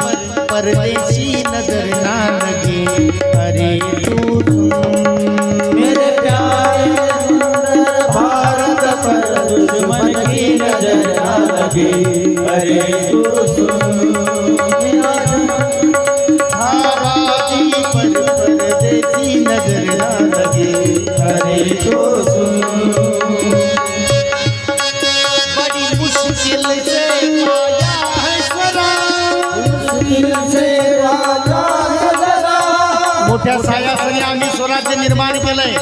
परदेशी नजर ना लगे अरे तू मेरे प्यारे सुंदर भारत पर दुश्मन की नजर ना लगे अरे तू मोठ्या सायासने आम्ही स्वराज्य निर्माण केलंय.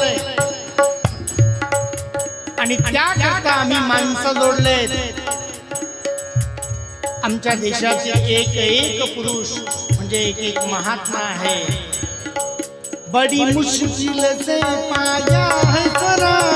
आणि त्याकरता आम्ही माणसं जोडलेत. आमच्या देशाचे एक एक पुरुष म्हणजे एक एक महात्मा आहे. बडी मुश्किल से पाया है सरा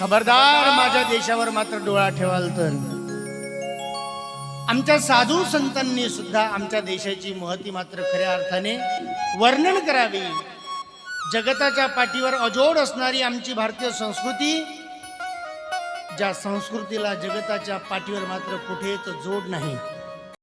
खबरदार माझ्या देशावर मात्र डोळा ठेवाल तर. आमच्या साधू संतांनी सुद्धा आमच्या देशाची महती मात्र खऱ्या अर्थाने वर्णन करावी. जगताच्या पाठीवर अजोड असणारी आमची भारतीय संस्कृती ज्या संस्कृतीला जगताच्या पाठीवर मात्र कुठेच जोड नाही.